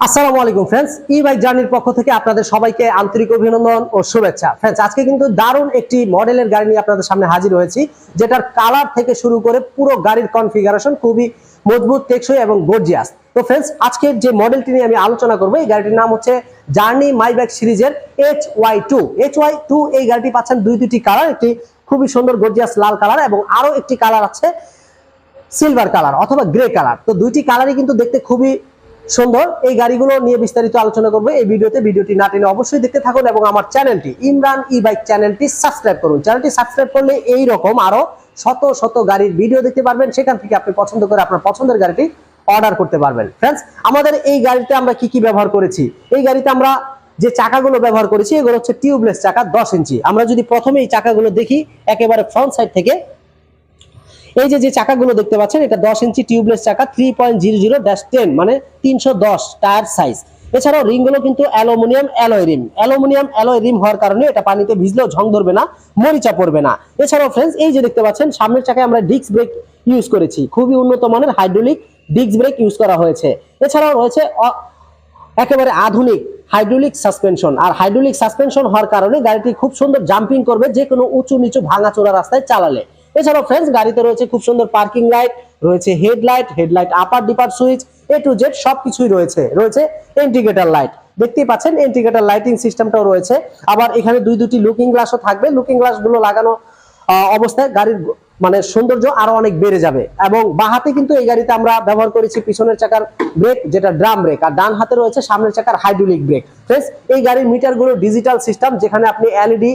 আসসালামু আলাইকুম ফ্রেন্ডস ই বাইক জার্নির পক্ষ থেকে আপনাদের সবাইকে আন্তরিক অভিনন্দন ও শুভেচ্ছা। ফ্রেন্ডস আজকে কিন্তু দারুণ একটি মডেলের গাড়ি নিয়ে আপনাদের সামনে হাজির হয়েছি, যেটার কালার থেকে শুরু করে পুরো গাড়ির কনফিগারেশন খুবই মজবুত, টেকসই এবং গর্জিয়াস তো ফ্রেন্ডস আজকের যে মডেলটি নিয়ে আমি আলোচনা করব, এই গাড়িটির নাম হচ্ছে জার্নি মাই বাইক সিরিজের H Y two H Y two এই গাড়িটি পাচ্ছেন দুই দুটি কালার একটি খুবই সুন্দর গর্জিয়াস লাল কালার এবং আরও একটি কালার আছে সিলভার কালার অথবা গ্রে কালার তো, দুইটি কালারই কিন্তু দেখতে খুবই সুন্দর, এই গাড়িগুলো নিয়ে বিস্তারিত আলোচনা করব। এই ভিডিওতে ভিডিওটি না টেনে অবশ্যই দেখতে থাকুন এবং আমার চ্যানেলটি ইমরান ই বাইক চ্যানেলটি সাবস্ক্রাইব করুন। চ্যানেলটি সাবস্ক্রাইব করলে এই রকম আরও শত শত গাড়ির ভিডিও দেখতে পারবেন। সেখান থেকে আপনি পছন্দ করে আপনার পছন্দের গাড়িটি অর্ডার করতে পারবেন। ফ্রেন্ডস আমাদের এই গাড়িতে আমরা কি কি ব্যবহার করেছি? এই গাড়িতে আমরা যে চাকাগুলো ব্যবহার করেছি, এগুলো হচ্ছে টিউবলেস চাকা দশ ইঞ্চি। আমরা যদি প্রথমে এই চাকাগুলো দেখি, একেবারে ফ্রন্ট সাইড থেকে এই যে যে চাকাগুলো দেখতে পাচ্ছেন, এটা দশ ইঞ্চি টিউবলেস চাকা three point zero zero dash ten মানে তিনশো দশ টায়ার সাইজ এছাড়াও রিংগুলো কিন্তু aluminium alloy rim. Aluminium alloy rim হওয়ার কারণে এটা পানিতে ভিজলেও ঝং ধরবে না, মরিচা পড়বে না। এছাড়াও ফ্রেন্ডস এই যে দেখতে পাচ্ছেন, সামনের চাকায় আমরা ডিস্ক ব্রেক ইউজ করেছি। খুবই উন্নত মানের হাইড্রোলিক ডিস্ক ব্রেক ইউজ করা হয়েছে। এছাড়াও রয়েছে একেবারে আধুনিক হাইড্রোলিক সাসপেনশন আর হাইড্রোলিক সাসপেনশন হওয়ার কারণে গাড়িটি খুব সুন্দর জাম্পিং করবে যে কোনো উঁচু নিচু ভাঙাচোরা রাস্তায় চালালে। এছাড়াও ফ্রেন্ডস গাড়িতে রয়েছে খুব সুন্দর পার্কিং লাইট রয়েছে headlight headlight upper dipper switch A to Z সবকিছুই রয়েছে রয়েছে ইন্ডিকেটর লাইট দেখতেই পাচ্ছেন ইন্ডিকেটর লাইটিং সিস্টেমটাও রয়েছে। আবার এখানে দুই দুটি লুকিং গ্লাসও থাকবে। লুকিং গ্লাসগুলো লাগানো অবস্থায় গাড়ির মানে সৌন্দর্য আরও অনেক বেড়ে যাবে। এবং বাঁ হাতে কিন্তু এই গাড়িতে আমরা ব্যবহার করেছি পিছনের চাকার ব্রেক যেটা ড্রাম ব্রেক আর ডান হাতে রয়েছে সামনের চাকার হাইড্রোলিক ব্রেক ফ্রেন্ডস এই গাড়ির মিটারগুলো ডিজিটাল সিস্টেম যেখানে আপনি এলইডি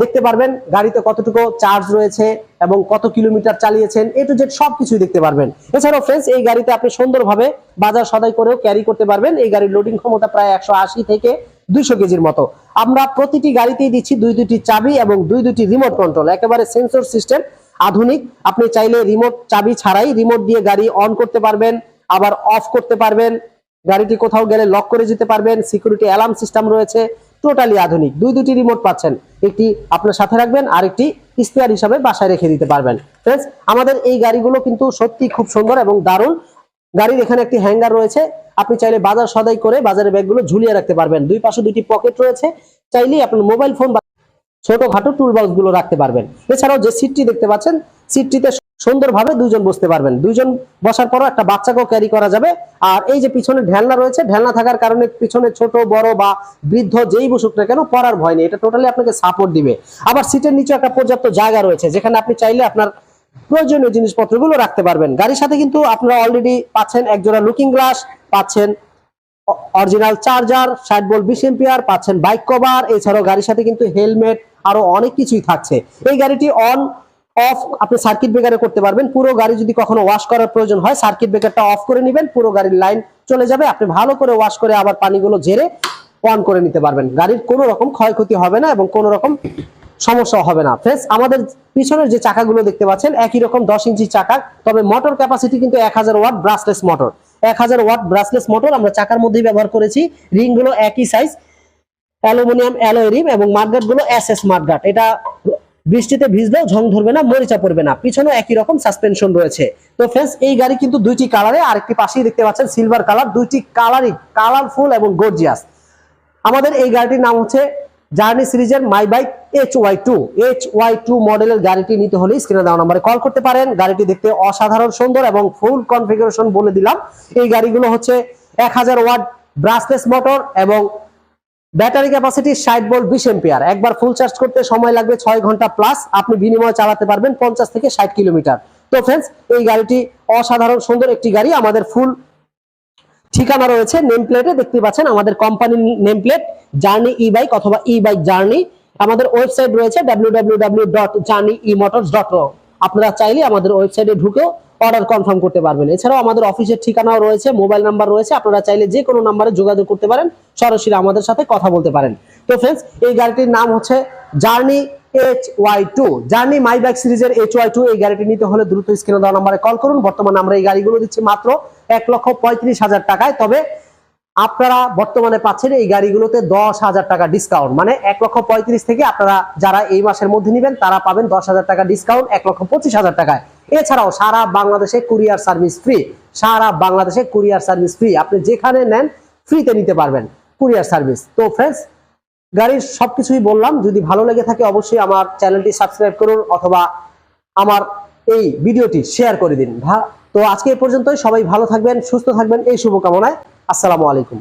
দেখতে পারবেন গাড়িতে কতটুকু চার্জ রয়েছে এবং কত কিলোমিটার চালিয়েছেন এ টু জেড সবকিছুই দেখতে পারবেন। এছাড়াও ফ্রেন্ডস এই গাড়িতে আপনি সুন্দরভাবে বাজার সদাই করেও ক্যারি করতে পারবেন। এই গাড়ির লোডিং ক্ষমতা প্রায় একশো আশি থেকে দুইশো কেজির মতো। আমরা প্রতিটি গাড়িতেই দিচ্ছি দুই দুটি চাবি এবং দুই দুটি রিমোট কন্ট্রোল একেবারে সেন্সর সিস্টেম আধুনিক। আপনি চাইলে রিমোট চাবি ছাড়াই রিমোট দিয়ে গাড়ি অন করতে পারবেন, আবার অফ করতে পারবেন। গাড়িটি কোথাও গেলে লক করে যেতে পারবেন। সিকিউরিটি অ্যালার্ম সিস্টেম রয়েছে টোটালি আধুনিক। দুই দুটি রিমোট পাচ্ছেন। একটি আপনার সাথে রাখবেন আর একটি স্পেয়ার হিসাবে বাসায় রেখে দিতে পারবেন। ফ্রেন্ডস আমাদের এই গাড়িগুলো কিন্তু সত্যি খুব সুন্দর এবং দারুণ। গাড়ির এখানে একটি হ্যাঙ্গার রয়েছে। আপনি চাইলে বাজার সদাই করে বাজারের ব্যাগগুলো ঝুলিয়ে রাখতে পারবেন। দুই পাশে দুইটি পকেট রয়েছে। চাইলেই আপনার মোবাইল ফোন ছোটখাটো টুল বক্সগুলো রাখতে পারবেন। এছাড়াও যে সিটটি দেখতে পাচ্ছেন সিটটিতে সুন্দরভাবে দুইজন বসতে পারবেন। দুইজন বসার পরও একটা বাচ্চাকেও ক্যারি করা যাবে। আর এই যে পিছনে ঢেলনা রয়েছে, ঢেলনা থাকার কারণে পিছনে ছোট, বড় বা বৃদ্ধ যেই বসুক না কেন পড়ার ভয় নেই। এটা টোটালি আপনাকে সাপোর্ট দিবে। আবার সিটের নিচে একটা পর্যাপ্ত জায়গা রয়েছে, যেখানে আপনি চাইলে আপনার প্রয়োজনীয় জিনিসপত্রগুলো রাখতে পারবেন। গাড়ির সাথে কিন্তু আপনারা অলরেডি পাচ্ছেন একজোড়া লুকিং গ্লাস পাচ্ছেন অরিজিনাল চার্জার ষাট ভোল্ট বিশ এম্পিয়ার পাচ্ছেন বাইক কভার এছাড়াও গাড়ির সাথে কিন্তু হেলমেট আরও অনেক কিছুই থাকছে। এই গাড়িটি অন অফ আপনি সার্কিট ব্রেকারে করতে পারবেন। পুরো গাড়ি যদি কখনো ওয়াশ করার প্রয়োজন হয় সার্কিট ব্রেকারটা অফ করে নেবেন, পুরো গাড়ির লাইন চলে যাবে। আপনি ভালো করে ওয়াশ করে আবার পানিগুলো ঝেড়ে অন করে নিতে পারবেন। গাড়ির কোনো রকম ক্ষয়ক্ষতি হবে না এবং কোনো রকম সমস্যা হবে না। ফ্রেন্ডস আমাদের পিছনের যে চাকাগুলো দেখতে পাচ্ছেন, একই রকম দশ ইঞ্চি চাকা, তবে মোটর ক্যাপাসিটি কিন্তু এক হাজার ওয়াট ব্রাসলেস মোটর এক হাজার ওয়াট ব্রাসলেস মোটর আমরা চাকার মধ্যেই ব্যবহার করেছি। রিংগুলো একই সাইজ অ্যালুমিনিয়াম অ্যালয় রিম এবং মাঠগাটগুলো এস এস মাঠগাট এটা বৃষ্টিতে ভিজলেও ঝং ধরবে না, মরিচা পড়বে না। পিছনে একই রকম সাসপেনশন রয়েছে। তো ফ্রেন্ডস এই গাড়ি কিন্তু দুইটি কালারে আরেকটি পাশেই দেখতে পাচ্ছেন সিলভার কালার দুইটি কালারই কালারফুল এবং গর্জিয়াস আমাদের এই গাড়িটির নাম হচ্ছে জার্নি সিরিজের my bike H Y two H Y two মডেলের গাড়িটি নিতে হলে স্ক্রিনে দেওয়া নাম্বারে কল করতে পারেন। গাড়িটি দেখতে অসাধারণ, সুন্দর এবং ফুল কনফিগারেশন বলে দিলাম। এই গাড়িগুলো হচ্ছে এক হাজার ওয়াট ব্রাসলেস মোটর এবং ব্যাটারি ক্যাপাসিটি ষাট ভোল্ট বিশ এম্পিয়ার একবার ফুল চার্জ করতে সময় লাগবে ছয় ঘণ্টা প্লাস আপনি বিনিময়ে চালাতে পারবেন পঞ্চাশ থেকে ষাট কিলোমিটার। তো ফ্রেন্ডস এই গাড়িটি অসাধারণ সুন্দর একটি গাড়ি। আমাদের ফুল ঠিকানা রয়েছে নেম প্লেটে দেখতে পাচ্ছেন আমাদের কোম্পানির name plate journey e bike অথবা ই বাইক জার্নি আমাদের ওয়েবসাইট রয়েছে W W W dot journey e motor www.journeyemotors.com আপনারা চাইলে আমাদের ওয়েবসাইটে ঢুকেও অর্ডার কনফার্ম করতে পারবেন। এছাড়াও আমাদের অফিসের ঠিকানাও রয়েছে মোবাইল নাম্বার রয়েছে, আপনারা চাইলে যে কোনো নাম্বারে যোগাযোগ করতে পারেন, সরাসরি আমাদের সাথে কথা বলতে পারেন। তো ফ্রেন্ডস এই গাড়িটির নাম হচ্ছে journey H Y two journey my bike সিরিজের এইচ ওয়াই টু এই গাড়িটি নিতে হলে দ্রুত স্ক্রিনে দেওয়া নাম্বারে কল করুন। বর্তমানে আমরা এই গাড়িগুলো দিচ্ছি মাত্র এক লক্ষ পঁয়ত্রিশ হাজার টাকায়। তবে আপনারা বর্তমানে পাচ্ছেন এই গাড়িগুলোতে দশ হাজার টাকা ডিসকাউন্ট মানে এক লক্ষ পঁয়ত্রিশ থেকে আপনারা যারা এই মাসের মধ্যে নেবেন, তারা পাবেন দশ হাজার টাকা ডিসকাউন্ট এক লক্ষ পঁচিশ হাজার টাকায়। এছাড়াও সারা বাংলাদেশে কুরিয়ার সার্ভিস ফ্রি সারা বাংলাদেশে কুরিয়ার সার্ভিস ফ্রি আপনি যেখানে নেন ফ্রিতে নিতে পারবেন কুরিয়ার সার্ভিস তো ফ্রেন্ডস গাড়ির সবকিছুই বললাম। যদি ভালো লেগে থাকে, অবশ্যই আমার চ্যানেলটি সাবস্ক্রাইব করুন অথবা আমার এই ভিডিওটি শেয়ার করে দিন। তো আজকে এ পর্যন্তই। সবাই ভালো থাকবেন, সুস্থ থাকবেন। এই শুভকামনায় আসসালামু আলাইকুম।